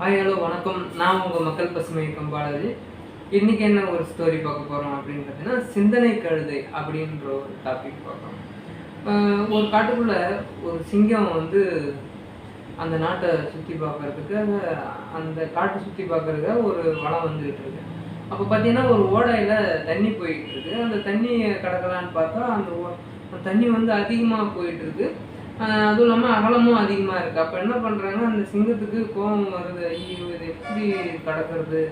Hi hello வணக்கம். நான் உங்கள் மக்கள் பசுமை இயக்கம் பாலாஜி. என்ன ஒரு ஸ்டோரி பார்க்க போகிறோம் அப்படின்னு பார்த்தீங்கன்னா சிந்தனை கழுதை அப்படின்ற ஒரு டாபிக் பார்க்குறோம் ஒரு காட்டுக்குள்ளே ஒரு சிங்கம் வந்து அந்த நாட்டை சுற்றி பார்க்கறதுக்கு அந்த காட்டை சுற்றி பார்க்குறதுக்கு ஒரு வளம் வந்துகிட்டு இருக்கு. அப்போ பார்த்தீங்கன்னா ஒரு ஓடையில் தண்ணி போயிட்டு இருக்கு. அந்த தண்ணியை கடக்கலான்னு பார்த்தா அந்த ஓ- தண்ணி வந்து அதிகமாக போயிட்டு இருக்கு. அதுவும் இல்லாமல் அகலமும் அதிகமாக இருக்குது அப்போ என்ன பண்ணுறாங்க அந்த சிங்கத்துக்கு கோபம் வருது ஐயோ இது எப்படி கடக்கிறது?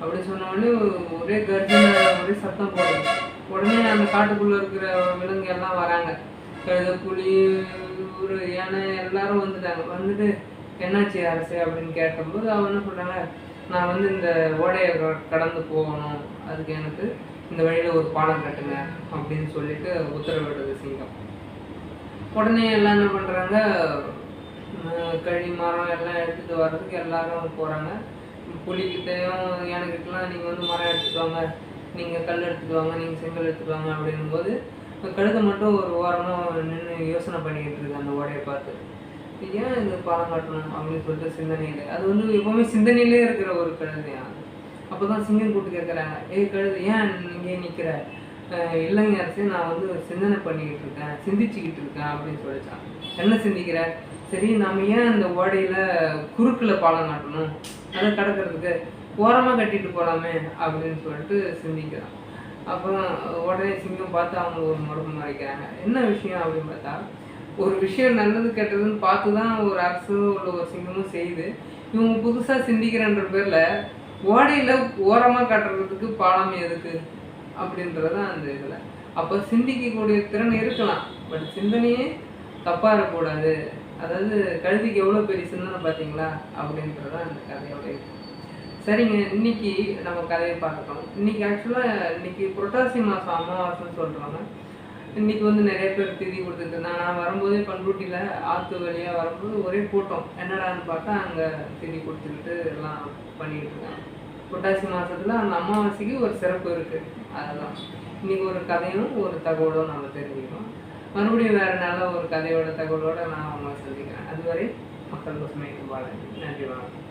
அப்படி சொன்னோடனே ஒரே கர்ஜனை ஒரே சத்தம் போடுது உடனே அந்த காட்டுக்குள்ளே இருக்கிற விலங்கு எல்லாம் வராங்க. கழுத புலி ஒரு யானை எல்லாரும் வந்துட்டாங்க. வந்துட்டு என்னாச்சு அரசு? அப்படின்னு கேட்டபோது அவன் என்ன சொல்கிறாங்க நான் வந்து இந்த ஓடையை கடந்து போகணும். அதுக்கு எனக்கு இந்த வழியில் ஒரு பாலம் கட்டுங்க. அப்படின்னு சொல்லிட்டு உத்தரவிடுது சிங்கம். உடனே எல்லாம் என்ன பண்ணுறாங்க கழி மரம் எல்லாம் எடுத்துகிட்டு வர்றதுக்கு எல்லாரும் போகிறாங்க புலிக்கிட்டையும் யானைக்கிட்டலாம் நீங்கள் வந்து மரம் எடுத்துகிட்டு வாங்க நீங்கள் கல் எடுத்துகிட்டு வாங்க நீங்கள் செங்கல் எடுத்துகிட்டு வாங்க அப்படின்னும் போது கழுதை மட்டும் ஒரு ஓரமாக நின்று யோசனை பண்ணிக்கிட்டு இருக்கு அந்த ஓடையை பார்த்து. ஏன் இந்த பாலம் காட்டணும் அப்படின்னு சொல்லிட்டு சிந்தனையில் அது வந்து எப்போவுமே சிந்தனையிலே இருக்கிற ஒரு கழுதையா? அப்போ தான் சிங்கம் கூட்டு கேட்குறாங்க ஏய் கழுது ஏன் இங்கே நிற்கிற இல்லைங்க அரசே நான் வந்து சிந்தனை பண்ணிக்கிட்டு இருக்கேன் சிந்திச்சுக்கிட்டு இருக்கேன் அப்படின்னு சொல்லிச்சான் என்ன சிந்திக்கிற? சரி நம்ம ஏன் அந்த ஓடையில் குறுக்கில் பாலம் காட்டணும்? அதை கடக்கிறதுக்கு ஓரமாக கட்டிட்டு போகலாமே அப்படின்னு சொல்லிட்டு சிந்திக்கிறான். அப்புறம் உடனே சிங்கம் பார்த்து அவங்க ஒரு முறைப்பு மறைக்கிறாங்க. என்ன விஷயம் அப்படின்னு பார்த்தா ஒரு விஷயம் நல்லது கெட்டதுன்னு பார்த்து தான் ஒரு அரசு உள்ள ஒரு சிங்கமும் செய்யுது. இவங்க புதுசாக சிந்திக்கிறன்ற பேரில் ஓடையில் ஓரமாக கட்டுறதுக்கு பாலம் எதுக்கு? அப்படின்றது அந்த இதில். அப்போ சிந்திக்கக்கூடிய திறன் இருக்கலாம். பட் சிந்தனையே தப்பாக இருக்கக்கூடாது. அதாவது கழுதிக்கு எவ்வளோ பெரிய சிந்தனை பார்த்தீங்களா அப்படின்றத அந்த கதையோட இது. சரிங்க இன்னைக்கு நம்ம கதையை பார்த்துட்டோம் இன்னைக்கு ஆக்சுவலாக இன்னைக்கு புரட்டாசி மாதம் அமாவாசைன்னு சொல்கிறாங்க இன்னைக்கு வந்து நிறைய பேர் திதி கொடுத்துட்டு நான் வரும்போதே பண்ருட்டியில் ஆற்று வழியாக வரும்போது ஒரே கூட்டம். என்னடான்னு பார்த்தா அங்கே திதி கொடுத்துக்கிட்டு எல்லாம் பண்ணிக்கிட்டு இருக்காங்க. புரட்டாசி மாதத்தில் அந்த அமாவாசைக்கு ஒரு சிறப்பு இருக்குது அதுதான். இன்னைக்கு ஒரு கதையும் ஒரு தகவலும் நம்ம தெரிஞ்சுக்கிறோம் மறுபடியும் வேறு நல்ல ஒரு கதையோட தகவலோட நான் அவங்க சந்திக்கிறேன். அதுவரை மக்கள் பசுமை பாலாஜி நன்றி வணக்கம்.